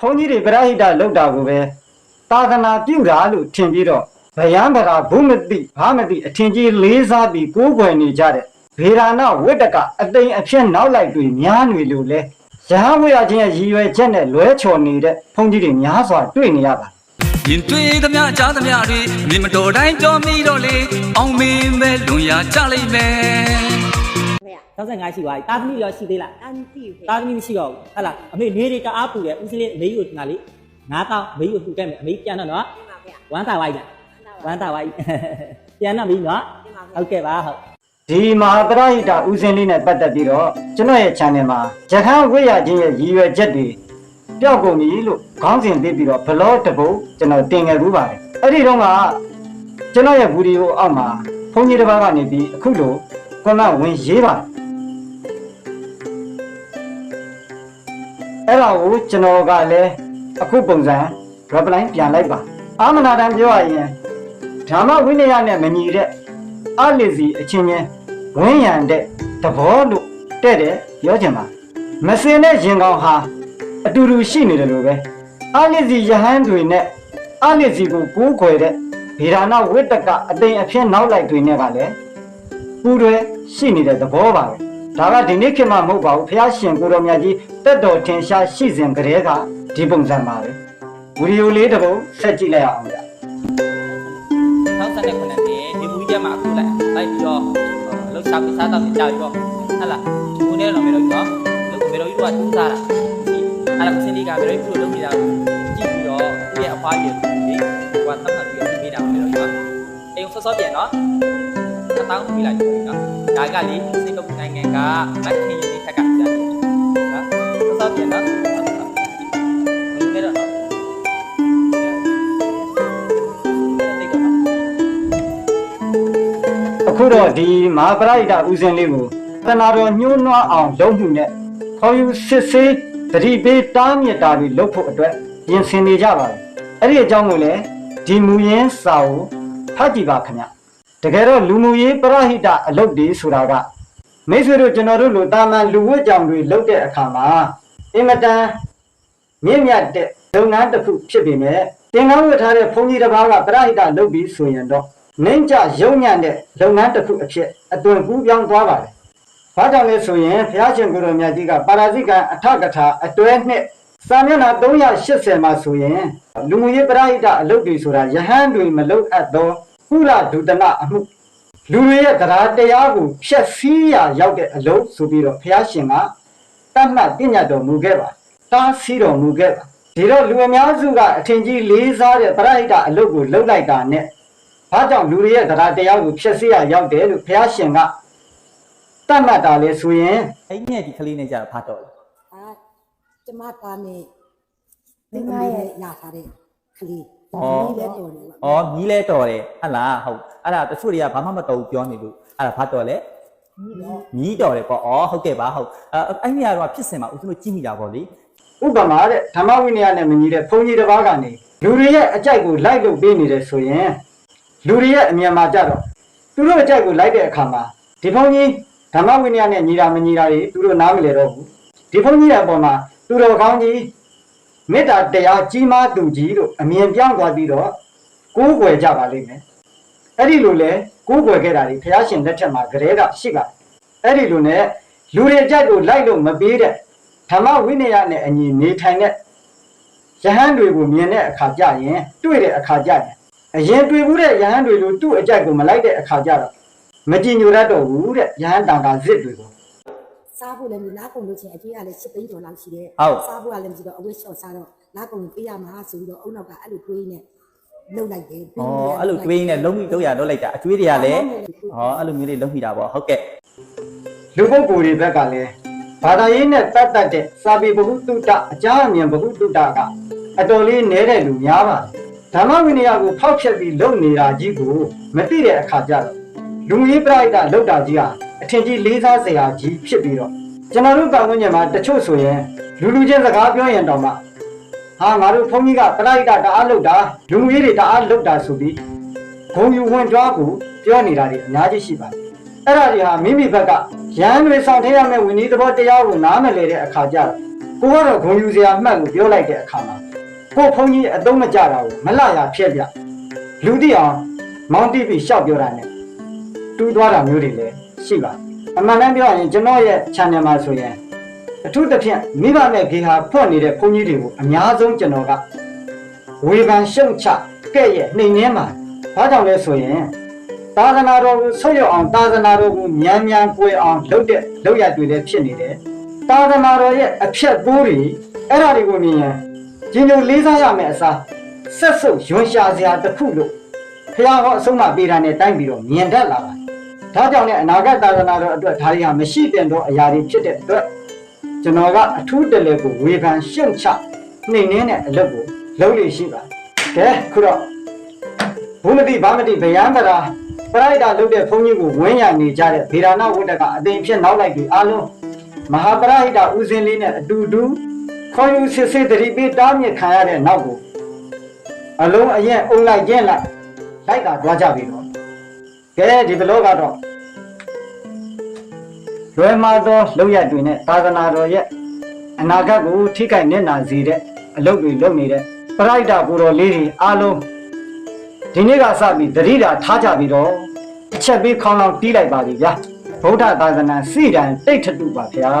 ဘုန်းကြီးတွေပရိဟိတလောက်တာကိုပဲသာသနာပြုတာလို့ထင်ပြီးတော့ဗယံဗရာဘုမတိဘာမတိအထင်ကြီးလေးစားပြီးကိုးကွယ်နေကြတဲ့ဗေဒာနဝိတ္တကအတိမ်အဖြစ်နောက်လိုက်တွေများနေလို့လဲရဟန်းဝိရချင်းရဲ့ရည်ရွယ်ချက်နဲ့လွဲချော်နေတဲ့ဘုန်းကြီးတွေများစွာတွေ့နေရပါရင်တွေ့သမျှကြားသမျှတွေအမြင်မတော်တိုင်းကြောမိတော့လေအောင်မင်းပဲလွန်ရကြလိမ့်မယ်ဖေရ 65ရှိသွားပြီတာသမီရောရှိသေးလားအန်တီဖေတာသမီမရှိတော့ဘူးဟဟလားအမေနေတွေတအားပူတယ်ဦးစလေးအမေကြီးကိုငါလေး9000အမေကြီးကိုလှူခဲ့မယ်အမေကြီးပြန်တော့နော်ဒီမှာဖေရဝမ်းသာပါ යි လားဝမ်းသာပါ යි ပြန်တော့ပြီနော်ဒီမှာဖေဟုတ်ကဲ့ပါဟုတ်ဒီမဟာပရိဟိတဥစဉ်လေးနဲ့ပတ်သက်ပြီးတော့ကျွန်တော်ရဲ့ channel မှာရဟန်းဝိရချင်းရဲ့ရည်ရွယ်ချက်တွေပျောက်ကုန်ပြီလို့ခေါင်းစဉ်သိပြီးတော့ blog တစ်ပုဒ်ကျွန်တော်တင်ခဲ့ဘူးပါတယ်အဲ့ဒီတော့ကကျွန်တော်ရဲ့ဗီဒီယိုအောက်မှာဘုန်းကြီးတစ်ပါးကနေပြီးအခုလို comment ဝင်ရေးပါတယ် အဲ့ဒါကိုကျွန်တော်ကလည်းအခုပုံစံ reply ပြန်လိုက်ပါအာမနာတန်ပြောရရင်ဓမ္မဝိနည်းနဲ့မညီတဲ့အလစ်စီအချင်းချင်းဝင်းရံတဲ့သဘောလို့တဲ့တယ်ပြောချင်ပါမစင်တဲ့ရင်ကောင်ဟာအတူတူရှိနေတယ်လို့ပဲအလစ်စီယဟန်တွေနဲ့အလစ်စီကိုကိုးခွေတဲ့ဗေဒာနာဝိတ္တကအတိမ်အဖြစ်နောက်လိုက်တွေနဲ့ကလည်းပူတွေရှိနေတဲ့သဘောပါပဲ ဒါကဒီနေ့ခေတ်မှမဟုတ်ပါဘူးဖះရှင်ကိုတော်မြတ်ကြီးတက်တော်ထင်ရှားရှိစဉ်ကတည်းကဒီပုံစံပါပဲဗီဒီယိုလေးတစ်ပုဒ်ဆက်ကြည့်လိုက်အောင်ဗျာ69နှစ်ဒီမူကြီးမှာအခုလိုက်လိုက်ပြီးတော့လှုပ်ရှားပြီးစားတော့ကြာပြီပေါ့ဟဟလားဒီမူနဲ့တော့မေတော့နော်လို့မေတော့ကြီးကတူးစားတာဒီအဲ့ဒါဦးစင်းလေးကမေတော့ကြီးကိုလုပ်နေတာကိုကြည့်ပြီးတော့သူ့ရဲ့အဖွားကြီးကိုဒီကသတ်မှတ်ပြီးတော့ပေးတာမေတော့ကြီးနော်အေးဆော့ဆော့ပြန်နော်အတောင်းပြီးလိုက်ပြီနော်ဒါကလေစင် ကာပူနိုင်ငံကမက်ခင်ရင်လေးထက်ကကြာတယ်နော်ဆော့ဆော့ပြန်နော်ဟုတ်ကဲ့မေတော့နော်တိတ်တော့နော်အခုတော့ဒီမဟာပရိဒဥစဉ်လေးကိုတဏှာတော်ညှိုးနွားအောင်လုပ်မှုနဲ့ခေါ်ယူစစ်ဆေးတတိပေးတားမြစ်တာတွေလုပ်ဖို့အတွက်ပြင်ဆင်နေကြပါတယ်အဲ့ဒီအကြောင်းကိုလည်းဒီမူရင်းစာကိုဖတ်ကြည့်ပါခင်ဗျတကယ်တော့လူမှုရေးပရိဟိတအလုပ်တွေဆိုတာက မိတ်ဆွေတို့ကျွန်တော်တို့လိုတာမန်လူဝတ်ကြောင်တွေလုပ်တဲ့အခါမှာအင်မတန်မြင့်မြတ်တဲ့လုပ်ငန်းတစ်ခုဖြစ်ပေမဲ့သင်္ကန်းဝတ်ထားတဲ့ဘုန်းကြီးတစ်ပါးကပရိဟိတလုပ်ပြီးဆိုရင်တော့နှင်းကြရုံညံ့တဲ့လုပ်ငန်းတစ်ခုအဖြစ်အသွင်ကူးပြောင်းသွားပါတယ်။ဘာကြောင့်လဲဆိုရင်ဘုရားရှင်ကိုယ်တော်မြတ်ကြီးကပါရာဇိကံအထကထာအတွဲနှစ်စာမျက်နှာ380မှာဆိုရင်လူမှုရေးပရိဟိတအလုပ်တွေဆိုတာယဟန်တွေမလုပ်အပ်သောကုလဒုတနအမှု လူတွေရဲ့တရားတရားကိုဖျက်ဆီးရာရောက်တဲ့အလုပ်ဆိုပြီးတော့ဘုရားရှင်ကတတ်မှတ်ပြညတ်တော်မူခဲ့ပါတားဆီးတော်မူခဲ့ပါဒီတော့လူအများစုကအထင်ကြီးလေးစားတဲ့ပရိဟိတအလုပ်ကိုလုပ်လိုက်တာနဲ့ဘာကြောင့်လူတွေရဲ့တရားတရားကိုဖျက်ဆီးရရောက်တယ်လို့ဘုရားရှင်ကတတ်မှတ်တာလဲဆိုရင်အဲ့ညက်ဒီကလေးနဲ့ကြာဖတ်တော့လေအာကျမသားနဲ့ဒီငါရဲ့ရထားတဲ့ကလေး ဒီလည်းတော်တယ်။အော်မြီးလဲတော်တယ်ဟဟလားဟုတ်အဲ့ဒါတချို့တွေကဘာမှမတော်ဘူးပြောနေလို့အဲ့ဒါဖတ်တော့လေမြီးတော်တယ်ပေါ့အော်ဟုတ်ကဲ့ပါဟုတ်အဲ့အဲ့နေရာတော့ဖြစ်စင်မှာဦးဇင်းတို့ကြည့်မိတာပေါ့လေဥပမာတဲ့ဓမ္မဝိနည်းနဲ့မညီတဲ့ဘုန်းကြီးတစ်ပါးကနေလူတွေရဲ့အကြိုက်ကိုလိုက်လုပ်ပေးနေတယ်ဆိုရင်လူတွေရဲ့အမြင်မှာကြတော့သူတို့အကြိုက်ကိုလိုက်တဲ့အခါမှာဒီဘုန်းကြီးဓမ္မဝိနည်းနဲ့ညီတာမညီတာတွေသူတို့နားမလည်တော့ဘူးဒီဘုန်းကြီးရဲ့အပေါ်မှာသူတော်ကောင်းကြီး မေတ္တာတရားကြီးမားသူကြီးလို့အမြင်ပြောင်းသွားပြီးတော့ကိုးကွယ်ကြပါလိမ့်မယ်အဲ့ဒီလိုလဲကိုးကွယ်ခဲ့တာဒီဘုရားရှင်လက်ထက်မှာဂရေကရှိပါတယ်အဲ့ဒီလိုနဲ့လူတွေကြိုက်ကိုလိုက်လို့မပေးတဲ့ဓမ္မဝိနည်းနဲ့အညီနေထိုင်တဲ့ယဟန်တွေကိုမြင်တဲ့အခါကြရင်တွေ့တဲ့အခါကြရင်အရင်တွေ့ဘူးတဲ့ယဟန်တွေလိုသူ့အကြိုက်ကိုမလိုက်တဲ့အခါကြတော့မကြည်ညိုတတ်တော့ဘူးတဲ့ယဟန်တန်ခါဇစ်တွေကို စားဖို့လည်းမလားကုန်လို့ချင်းအကြီးကလည်း10သိန်းကျော်လောက်ရှိတယ်စားဖို့ကလည်းမရှိတော့အဝတ်လျှော့စားတော့လားကုန်ပေးရမှာဆိုပြီးတော့အုံနောက်ကအဲ့လိုတွေးနေလှုပ်လိုက်တယ်။အော်အဲ့လိုတွေးနေလုံးမိတော့ရတော့လိုက်တာအကျွေးတွေကလည်းဟောအဲ့လိုမျိုးလေးလုံးမိတာပေါ့ဟုတ်ကဲ့လူပုဂ္ဂိုလ်တွေဘက်ကလည်းဘာသာရေးနဲ့တတ်တတ်တဲ့စာပေဘဟုတုတအကြအမြင်ဘဟုတုတကအတော်လေးနဲတဲ့လူများပါတယ်ဓမ္မဝိနည်းကိုဖောက်ဖျက်ပြီးလုပ်နေတာကြီးကိုမသိတဲ့အခါကျတော့လူကြီးပြိုက်တာလောက်တာကြီးဟာအ ထင်ကြီးလေးစားစရာကြီးဖြစ်ပြီးတော့ကျွန်တော်တို့ပတ်ဝန်းကျင်မှာတချို့ဆိုရင်လူလူချင်းစကားပြောရင်တော့မှဟာငါတို့ဘုန်းကြီးကပြိုက်တာတအားလုပ်တာလူမှုရေးတွေတအားလုပ်တာဆိုပြီးဂုံယူဝင်ကြွားကိုပြောနေတာတွေအများကြီးရှိပါတယ်အဲ့ဒါတွေဟာမိမိဘက်ကရန်တွေဆောင်ထည့်ရမယ့်ဝိနည်းသဘောတရားကိုနားမလည်တဲ့အခါကျတော့ကိုကတော့ဂုံယူစရာမှတ်ကိုပြောလိုက်တဲ့အခါမှာကိုဖုန်းကြီးအတုံးမကြတာကိုမလှရဖြစ်ပြလူတိအောင်မောင်းတိပြီးရှောက်ပြောတာနဲ့တူးသွားတာမျိုးတွေလည်း ရှိပါအမှန်တမ်းပြောရင်ကျွန်တော်ရဲ့ channel မှာဆိုရင်အထူးသဖြင့်မိဘနဲ့ဂေဟာဖွက်နေတဲ့ဘုန်းကြီးတွေကိုအများဆုံးကျွန်တော်ကဝေဖန်ရှုံချကဲ့ရဲ့နှိမ်နှင်းမှာဘာကြောင့်လဲဆိုရင်သာသနာတော်ကိုဆုတ်ရောက်အောင်သာသနာတော်ကိုမြန်မြန်ပွေအောင်လုပ်တဲ့လုပ်ရတွေလည်းဖြစ်နေတယ်သာသနာတော်ရဲ့အဖြတ်ပိုးတွေအဲ့ဒါတွေကိုမြင်ရင်ကျင်ညိုလေးစားရမယ်အစားဆက်စုပ်ယွန်ရှာစရာတစ်ခုလို့ဖះဟောအဆုံးမပေးတာနဲ့တိုင်းပြီးတော့မြင်တတ်လာပါတယ် ဒါကြောင့်လည်းအနာဂတ်သာသနာတော်အတွက်ဒါတွေဟာမရှိတဲ့တော့အရာတွေဖြစ်တဲ့အတွက်ကျွန်တော်ကအထူးတလဲကိုဝေဖန်ရှုံချနှိမ်နှင်းတဲ့အလုပ်ကိုလုပ်လို့ရှိပါတယ်။ကဲခုတော့ဘုမတိဗာမတိဗျံပရာပရိုက်တာလုပ်တဲ့ဘုန်းကြီးကိုဝင်းရနေကြတဲ့ဗေဒနာဝတ္တကအသိဖြစ်နောက်လိုက်ပြီးအားလုံးမဟာပရိဟိတဥစဉ်လေးနဲ့အတူတူခေါ်ယူစစ်စစ်တတိပေးတားမြစ်ခံရတဲ့နောက်ကိုအလုံးအရင်အုံလိုက်ကျင်းလိုက်လိုက်တာတွားကြပြီတော့ ကဲဒီဘလောကတော့လွယ်မှာသောလောက်ရတွေနဲ့သာသနာတော်ရဲ့အနာဂတ်ကိုထိခိုက်နေနာစေတဲ့အလုပ်တွေလုပ်နေတဲ့ပရိဒကိုတော်လေးတွေအားလုံးဒီနေ့ကစပြီးတတိတာထားကြပြီးတော့အချက်ပေးခေါင်းလောင်းတီးလိုက်ပါပြီဗျာဗုဒ္ဓသာသနာစိတံတိတ်ထတုပါဗျာ